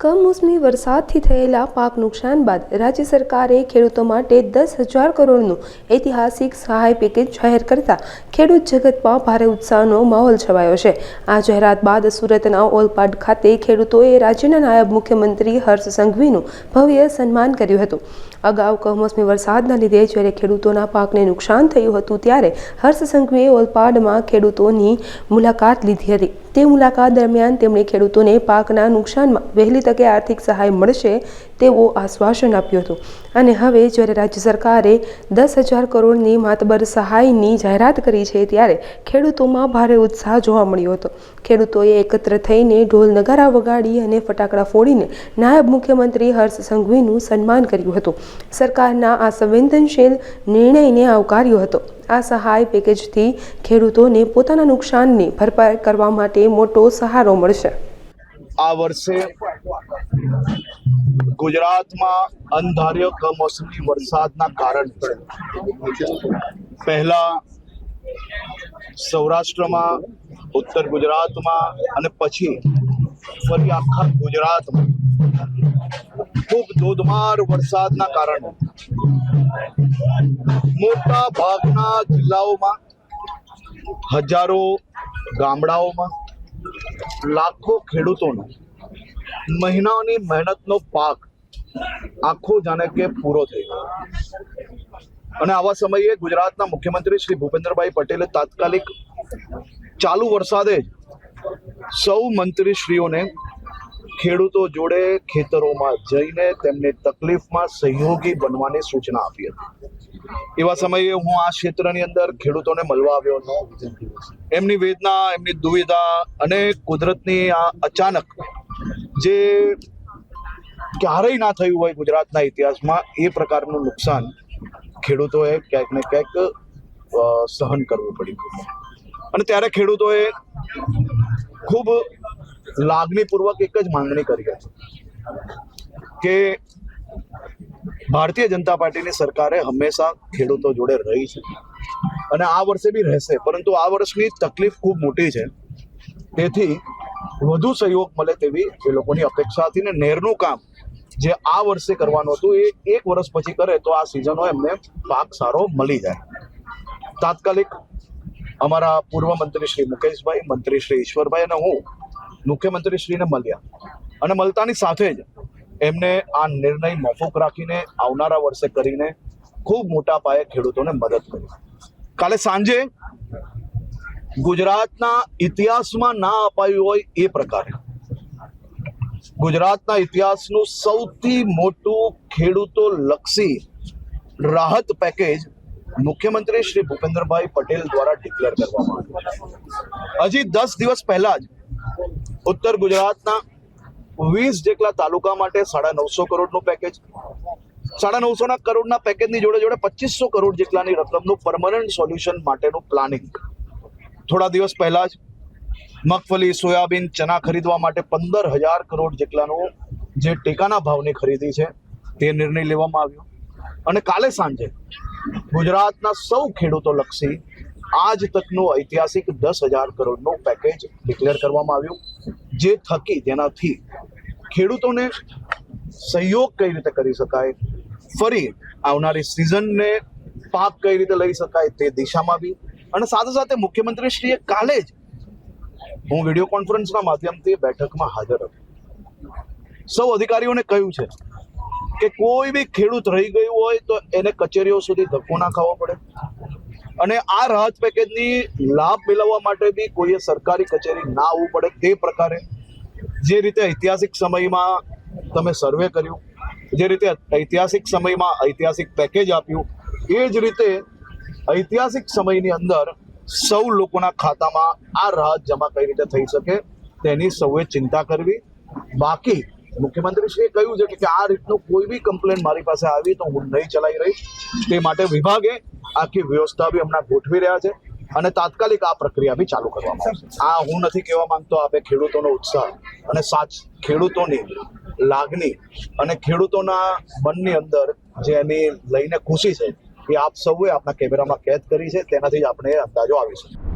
કમોસમી વરસાદથી થયેલા પાક નુકસાન બાદ રાજ્ય સરકારે ખેડૂતો માટે દસ હજાર કરોડનું ઐતિહાસિક સહાય પેકેજ જાહેર કરતા ખેડૂત જગતમાં ભારે ઉત્સાહનો માહોલ છવાયો છે. આ જાહેરાત બાદ સુરતના ઓલપાડ ખાતે ખેડૂતોએ રાજ્યના નાયબ મુખ્યમંત્રી હર્ષ સંઘવીનું ભવ્ય સન્માન કર્યું હતું. અગાઉ કમોસમી વરસાદના લીધે જ્યારે ખેડૂતોના પાકને નુકસાન થયું હતું ત્યારે હર્ષ સંઘવીએ ઓલપાડમાં ખેડૂતોની મુલાકાત લીધી હતી. તે મુલાકાત દરમિયાન તેમણે ખેડૂતોને પાકના નુકસાનમાં વહેલી તકે આર્થિક સહાય મળશે તેવો આશ્વાસન આપ્યું હતું. અને હવે જ્યારે રાજ્ય સરકારે દસ હજાર કરોડની માતબર સહાયની જાહેરાત કરી છે ત્યારે ખેડૂતોમાં ભારે ઉત્સાહ જોવા મળ્યો હતો. ખેડૂતોએ એકત્ર થઈને ઢોલ નગારા વગાડી અને ફટાકડા ફોડીને નાયબ મુખ્યમંત્રી હર્ષ સંઘવીનું સન્માન કર્યું હતું. સરકારના આ સંવેદનશીલ નિર્ણયને આવકાર્યો હતો. આ સહાય પેકેજથી ખેડૂતોને પોતાના નુકસાનની ભરપાઈ કરવા માટે મોટો સહારો મળશે. આ વર્ષે ગુજરાતમાં અંધાર્ય કમોસમી વરસાદના કારણે પહેલા સૌરાષ્ટ્રમાં, ઉત્તર ગુજરાતમાં અને પછી ફરી આખા ગુજરાતમાં ખૂબ ધોધમાર વરસાદના કારણે મોટા ભાગના જિલ્લાઓમાં, હજારો ગામડાઓમાં, લાખો ખેડૂતોનો મહિનાઓની મહેનતનો પાક આખો જાણે કે પૂરો થઈ ગયો. અને આવા સમયે ગુજરાતના મુખ્યમંત્રી શ્રી ભૂપેન્દ્રભાઈ પટેલે તાત્કાલિક ચાલુ વરસાદે સૌ મંત્રીશ્રીઓને ખેડૂતો જોડે ખેતરોમાં જઈને તેમની તકલીફમાં સહયોગી બનવાની સૂચના આપી હતી. એવા સમયે હું આ ક્ષેત્રની અંદર ખેડૂતોને મળવા આવ્યો હતો. એમની વેદના, એમની દુવિધા અને કુદરતની આ અચાનક જે ક્યારેય ના થયું હોય ગુજરાતના ઇતિહાસમાં, એ પ્રકારનું નુકસાન ખેડૂતોએ ક્યાંક ને ક્યાંક સહન કરવું પડ્યું. અને ત્યારે ખેડૂતોએ ખૂબ લાગણીપૂર્વક એક જ માંગણી કરી હતી કે ભારતીય જનતા પાર્ટીની સરકારે હંમેશા ખેડૂતો જોડે રહી છે. અને આ વર્ષે બી રહેશે, પરંતુ આ વર્ષની તકલીફ ખૂબ મોટી છે. તેથી વધુ સહયોગ મળે તેવી એ લોકોની અપેક્ષા હતી ને નહેરનું કામ જે આ વર્ષે કરવાનું હતું એ એક વર્ષ પછી કરે તો આ સિઝનો એમને પાક સારો મળી જાય. તાત્કાલિક અમારા પૂર્વ મંત્રી શ્રી મુકેશભાઈ, મંત્રી શ્રી ઈશ્વરભાઈ અને હું મુખ્યમંત્રીશ્રીને મળ્યા. અને મળતાની સાથે જ એમને આ નિર્ણય મોકૂફ રાખીને આવનારા વર્ષે કરીને ખૂબ મોટા પાયે ખેડૂતોને મદદ કરી. કાલે સાંજે ગુજરાતના ઇતિહાસમાં ના અપાયું હોય એ પ્રકારે ગુજરાતના ઇતિહાસનું સૌથી મોટું ખેડૂતો લક્ષી રાહત પેકેજ મુખ્યમંત્રી શ્રી ભૂપેન્દ્રભાઈ પટેલ દ્વારા ડિક્લેર કરવામાં આવ્યું હજી દસ દિવસ પહેલા જ ઉત્તર ગુજરાતના વીસ જેટલા તાલુકા માટે સાડા નવસો કરોડનું પેકેજ સાડા નવસોના કરોડના પેકેજની જોડે જોડે પચીસો કરોડ જેટલાની રકમનું પરમનન્ટ સોલ્યુશન માટેનું પ્લાનિંગ થોડા દિવસ પહેલા જ મગફળી, સોયાબીન, ચના ખરીદવા માટે પંદર હજાર કરોડ જેટલાનું જે ટેકાના ભાવની ખરીદી છે, તે નિર્ણય લેવામાં આવ્યો. અને કાલે સાંજે ગુજરાતના સૌ ખેડૂતો લક્ષી આજ તકનો ઐતિહાસિક દસ હજાર કરોડનું પેકેજ ડિક્લેર કરવામાં આવ્યું, જે થકી જેનાથી ખેડૂતોને સહયોગ કઈ રીતે કરી શકાય, ફરી આવનારી સિઝનને પાક કઈ રીતે લઈ શકાય તે દિશામાં બી, અને સાથે સાથે મુખ્યમંત્રીશ્રીએ કાલે જ હું વીડિયો કોન્ફરન્સના માધ્યમથી બેઠકમાં હાજર હતો. સૌ અધિકારીઓને કહ્યું છે કે કોઈ બી ખેડૂત રહી ગયું હોય તો એને કચેરીઓ સુધી ધક્કો ના ખાવો પડે. અને આ રાહત પેકેજની લાભ મેળવવા માટે બી કોઈએ સરકારી કચેરી ના આવવું પડે તે પ્રકારે. જે રીતે ઐતિહાસિક સમયમાં તમે સર્વે કર્યું, જે રીતે ઐતિહાસિક સમયમાં ઐતિહાસિક પેકેજ આપ્યું, એ જ રીતે ઐતિહાસિક સમયની અંદર સૌ લોકોના ખાતામાં આ રાહત જમા કઈ રીતે થઈ શકે તેની સૌએ ચિંતા કરવી. બાકી મુખ્યમંત્રીશ્રીએ કહ્યું છે કે આ રીતનું કોઈ બી કમ્પ્લેન મારી પાસે આવી તો હું નહીં ચલાવી રહીશ. તે માટે વિભાગે આખી વ્યવસ્થા બી હમણાં ગોઠવી રહ્યા છે અને તાત્કાલિક આ પ્રક્રિયા બી ચાલુ કરવામાં આવશે. આ હું નથી કહેવા માંગતો આપે ખેડૂતોનો ઉત્સાહ અને સાચ ખેડૂતોની લાગણી અને ખેડૂતોના મનની અંદર જે એની લઈને ખુશી છે એ આપ સૌએ આપણા કેમેરામાં કેદ કરી છે. તેનાથી જ આપણે અંદાજો આવી શકે